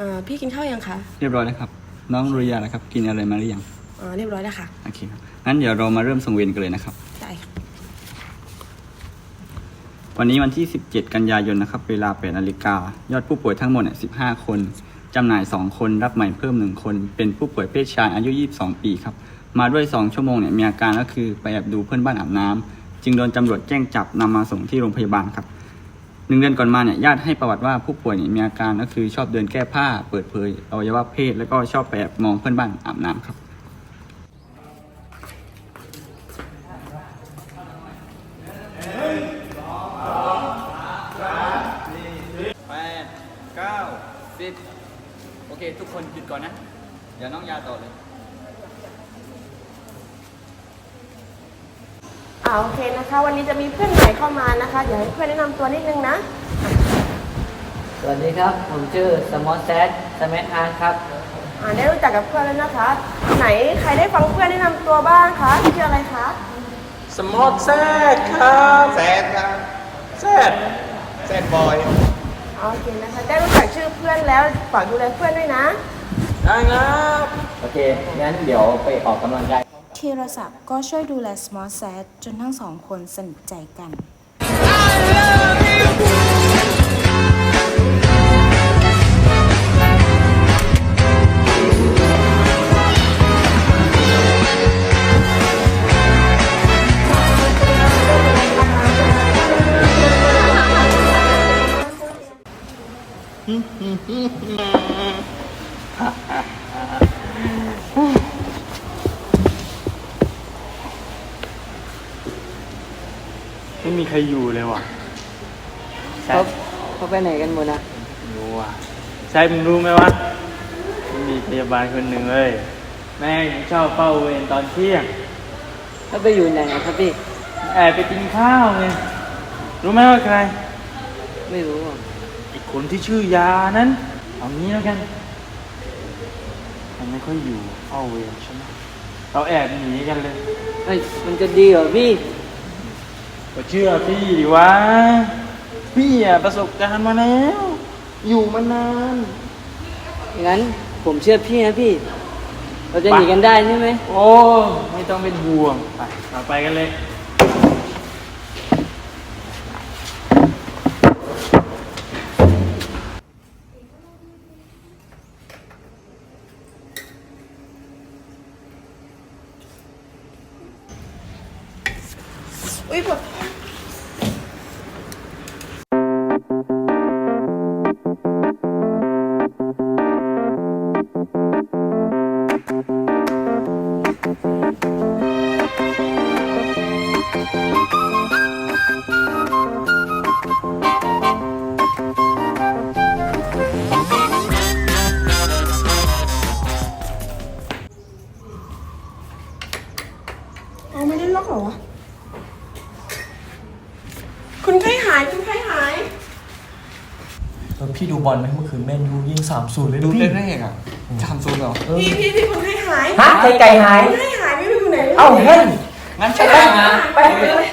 อ่าพี่กินข้าวยังคะเรียบร้อยแล้วครับ น้องรุยานะครับ กินอะไรมาหรือยังอ่าเรียบร้อยแล้วค่ะ โอเคครับงั้นเดี๋ยวเรามาเริ่มส่งเวรกันเลยนะครับ ได้ค่ะวันนี้วันที่ 17 กันยายนนะครับ เวลา8นาฬิกายอดผู้ป่วยทั้งหมดเนี่ย15 คนจำหน่าย 2 คนรับใหม่เพิ่ม 1 คน เป็นผู้ป่วยเพศชายอายุ 22 ปีครับ มาด้วย 2 ชั่วโมงเนี่ยมีอาการก็คือไปแอบดูเพื่อนบ้านอาบน้ำจึงโดนตำรวจแจ้งจับนำมาส่งที่โรงพยาบาลครับ หนึ่งเดือนก่อนมาเนี่ยญาติให้ประวัติว่าผู้ป่วยเนี่ยมีอาการก็คือชอบเดินแก้ผ้า เปิดเผยอวัยวะเพศ แล้วก็ชอบแอบมองเพื่อนบ้านอาบน้ำครับแปดเก้าสิบโอเค ทุกคนหยุดก่อนนะ เดี๋ยวน้องยาต่อเลยาโอเคนะคะ วันนี้จะมีเพื่อนใหม่เข้ามานะคะเดี๋ยวให้เพื่อนแนะนำตัวนิดนึงนะ สวัสดีครับ ผมชื่อสมอลแซดสมัอาร์ครับ อ่าได้รู้จักกับเพื่อนแล้วนะคะ ไหนใครได้ฟังเพื่อนแนะนำตัวบ้างคะชื่ออะไรคะสมอลแซดครับแซดครับแซดแซดบอยโอเคนะคะ ได้รู้จักชื่อเพื่อนแล้วฝากดูแลเพื่อนด้วยนะ ได้ครับ โอเค งั้นเดี๋ยวไปออกกำลังกาย ธีรศักดิ์ก็ช่วยดูแลสมอลแซดจนทั้งสองคนสนิทใจกัน ไม่มีใครอยู่เลยว่ะเขาเขาไปไหนกันหมดนะรู้ว่ะใช่มึงรู้ไหมวะมีพยาบาลคนหนึ่งเลยแม่งชอบเฝ้าเวรตอนเที่ยง เขาไปอยู่ไหนอะครับพี่ แอบไปกินข้าวไงรู้ไหมว่าใคร ไม่รู้อะไอ้คนที่ชื่อยานั้น เอางี้แล้วกัน มันไม่ค่อยอยู่เฝ้าเวรใช่ไหมเราแอบหนีกันเลย เฮ้ยมันจะดีเหรอพี่ ก็เชื่อพี่ดิวะ พี่อะประสบการณ์มาแล้ว อยู่มานาน งั้นผมเชื่อพี่นะพี่ เราจะหนีกันได้ใช่ไหม โอ้ ไม่ต้องเป็นห่วง ไปเราไปกันเลย อุ้ย สามศูนย์เลยดูนะพี่แรกๆอะทำซูนเหรอพี่พี่พี่คุณไข้หายฮะไก่ไก่หายคุณไข้หายไม่รู้อยู่ไหนลยเอ้าเฮ้ยงั้นใช่ไปหาไปไปเลย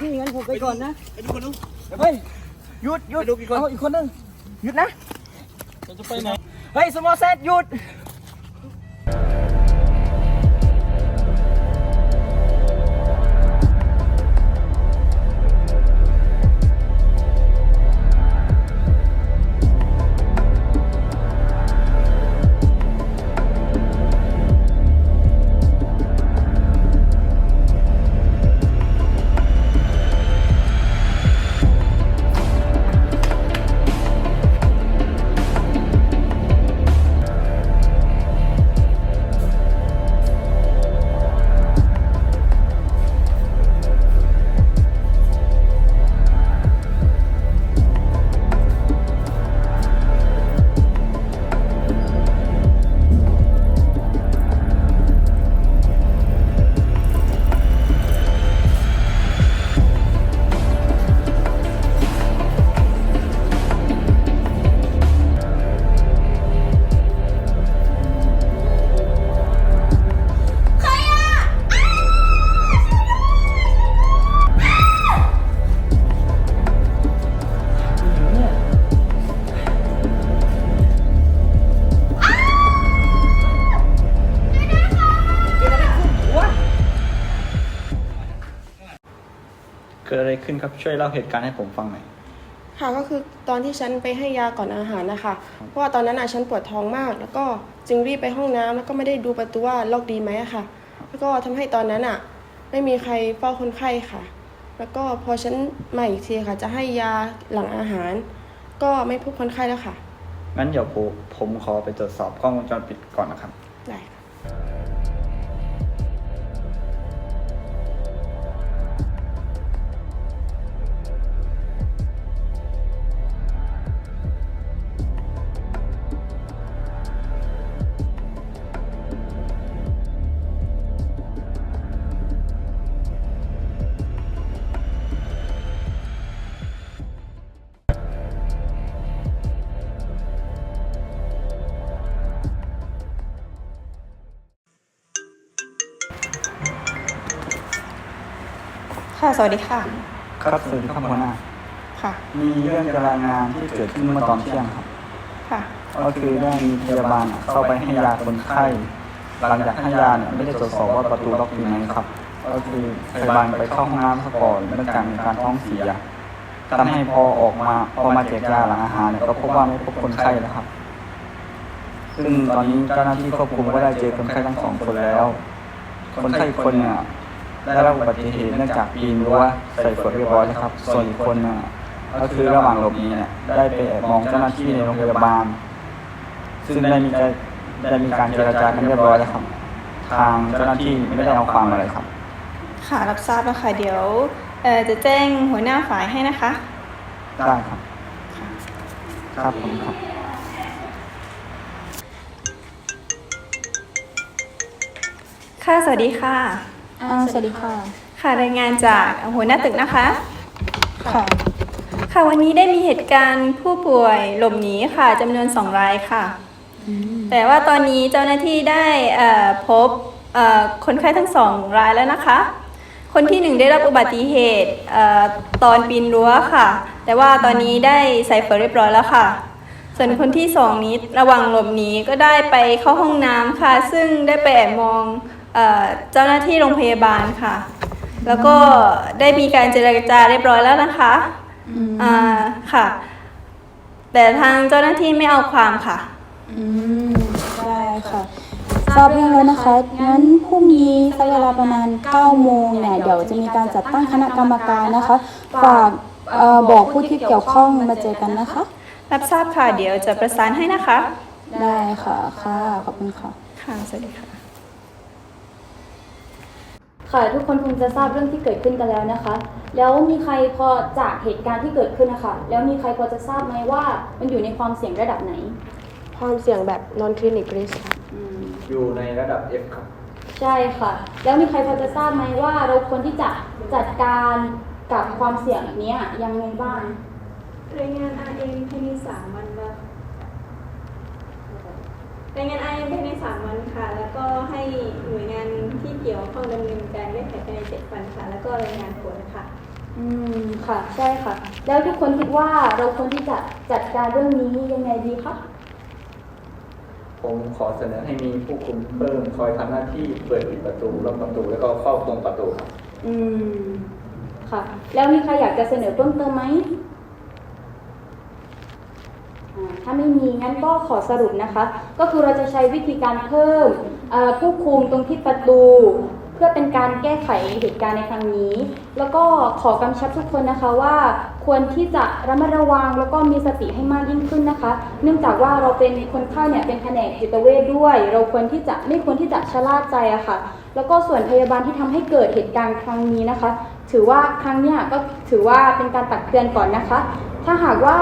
พี่งั้นผมไปก่อนนะเฮ้ยหยุดหยุดเอาอีกคนนึงหยุดนะจะไปไหนเฮ้ยสมอลแซดหยุด กิดอะไรขึ้นครับช่วยเล่าเหตุการณ์ให้ผมฟังหน่อยค่ะก็คือตอนที่ฉันไปให้ยาก่อนอาหารนะคะเพราะว่าตอนนั้นอะฉันปวดท้องมาก แล้วก็จึงรีบไปห้องน้ำแล้วก็ไม่ได้ดูประตูว่าล็อกดีไหมอะค่ะ แล้วก็ทำให้ตอนนั้นอะ ไม่มีใครเฝ้าคนไข้ค่ะ แล้วก็พอฉันมาอีกทีค่ะ จะให้ยาหลังอาหาร ก็ไม่พบคนไข้แล้วค่ะงั้นเดี๋ยวผมผมขอไปตรวจสอบกล้องวงจรปิดก่อนนะครับ ค่ะ สวัสดีค่ะ ครับสวัสดีครับหัวหน้า ค่ะ มีเรื่องจะรายงานที่เกิดขึ้นเมื่อตอนเที่ยงครับ ค่ะ ก็คือได้มีพยาบาลเข้าไปให้ยาคนไข้ หลังจากให้ยาเนี่ยไม่ได้ตรวจสอบว่าประตูล็อกอยู่ไหมครับ ก็คือพยาบาลไปเข้าห้องน้ำซะก่อนเนื่องจากมีการท้องเสียทำให้พอออกมาพอมาแจกยาหลังอาหารเนี่ยก็พบว่าไม่พบคนไข้แล้วครับ ซึ่งตอนนี้เจ้าหน้าที่ควบคุมก็ได้เจอคนไข้ทั้งสองคนแล้ว คนไข้อีกคนเนี่ย ได้รับอุบัติเหตุเนื่องจากปีนรั้วใส่ฝนเรียบร้อยแล้วครับ ส่วนอีกคนเนี่ยก็คือระหว่างหลบหนีเนี่ยได้ไปแอบมองเจ้าหน้าที่ในโรงพยาบาล ซึ่งได้มีการได้มีการเจรจากันเรียบร้อยแล้วครับ ทางเจ้าหน้าที่ไม่ได้เอาความอะไรครับ ค่ะรับทราบแล้วค่ะเดี๋ยวเอ่อจะแจ้งหัวหน้าฝ่ายให้นะคะ ได้ครับ ครับผมครับ ค่ะสวัสดีค่ะ อ่าสวัสดีค่ะ ค่ะรายงานจากหัวหน้าตึกนะคะ ค่ะ ค่ะวันนี้ได้มีเหตุการณ์ผู้ป่วยหลบหนีค่ะจำนวนสองรายค่ะ แต่ว่าตอนนี้เจ้าหน้าที่ได้เอ่อพบเอ่อคนไข้ทั้งสองรายแล้วนะคะ คนที่หนึ่งได้รับอุบัติเหตุเอ่อตอนปีนรั้วค่ะ แต่ว่าตอนนี้ได้ใส่เฟอร์เรียบร้อยแล้วค่ะ ส่วนคนที่สองนี้ระหว่างหลบหนีก็ได้ไปเข้าห้องน้ำค่ะ ซึ่งได้ไปแอบมอง เอ่อเจ้าหน้าที่โรงพยาบาลค่ะ แล้วก็ได้มีการเจรจาเรียบร้อยแล้วนะคะอ่าค่ะ แต่ทางเจ้าหน้าที่ไม่เอาความค่ะ อืมได้ค่ะ ทราบเรื่องแล้วนะคะ งั้นพรุ่งนี้สักเวลาประมาณ9โมงเนี่ยเดี๋ยวจะมีการจัดตั้งคณะกรรมการนะคะ ฝากเอ่อบอกผู้ที่เกี่ยวข้องมาเจอกันนะคะ รับทราบค่ะ เดี๋ยวจะประสานให้นะคะ ได้ค่ะ ค่ะ ขอบคุณค่ะ ค่ะ สวัสดีค่ะ ค่ะทุกคนคงจะทราบเรื่องที่เกิดขึ้นกันแล้วนะคะ แล้วมีใครพอจากเหตุการณ์ที่เกิดขึ้นนะคะแล้วมีใครพอจะทราบไหมว่ามันอยู่ในความเสี่ยงระดับไหน ความเสี่ยงแบบ non clinic risk ค่ะอืมอยู่ในระดับ F ครับ ใช่ค่ะ แล้วมีใครพอจะทราบไหมว่าเราควรที่จะจัดการกับความเสี่ยงเนี้ยยังไงบ้าง รายงาน RM ภายในสามวันแล้ว รายงาน RM ภายในสามวันค่ะ แล้วก็ให้หน่วยงานที่เกี่ยวข้องดำเนินการแก้ไขภายในเจ็ดวันค่ะ แล้วก็รายงานผลค่ะ อืมค่ะ ใช่ค่ะ แล้วทุกคนคิดว่าเราควรที่จะจัดการเรื่องนี้ยังไงดีคะ ผมขอเสนอให้มีผู้คุมเพิ่มคอยทำหน้าที่เปิดปิดประตูล็อกประตูแล้วก็เฝ้าตรงประตูครับ อืม ค่ะ แล้วมีใครอยากจะเสนอเพิ่มเติมไหมอ่า ถ้าไม่มีงั้นก็ขอสรุปนะคะ ก็คือเราจะใช้วิธีการเพิ่มผู้คุมตรงที่ประตู เพื่อเป็นการแก้ไขเหตุการณ์ในครั้งนี้ แล้วก็ขอกำชับทุกคนนะคะว่าควรที่จะระมัดระวังแล้วก็มีสติให้มากยิ่งขึ้นนะคะ เนื่องจากว่าเราเป็นคนไข้เนี่ยเป็นแผนกจิตเวชด้วย เราควรที่จะไม่ควรที่จะชะล่าใจอะค่ะ แล้วก็ส่วนพยาบาลที่ทำให้เกิดเหตุการณ์ครั้งนี้นะคะ ถือว่าครั้งเนี้ยก็ถือว่าเป็นการตักเตือนก่อนนะคะ ถ้าหากว่า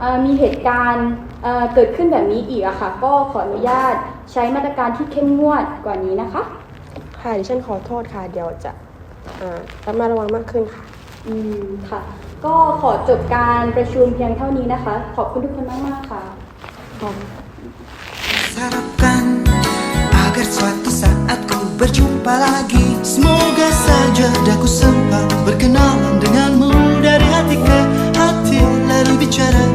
เอ่อมีเหตุการณ์เอ่อเกิดขึ้นแบบนี้อีกอะค่ะ ก็ขออนุญาตใช้มาตรการที่เข้มงวดกว่านี้นะคะ ค่ะดิฉันขอโทษค่ะ เดี๋ยวจะอ่าระมัดระวังมากขึ้นค่ะ อืมค่ะ ก็ขอจบการประชุมเพียงเท่านี้นะคะ ขอบคุณทุกคนมากๆค่ะ Harapkan agar suatu saat ku berjumpa lagi Semoga saja daku sempat berkenalan denganmu dari hati ke should've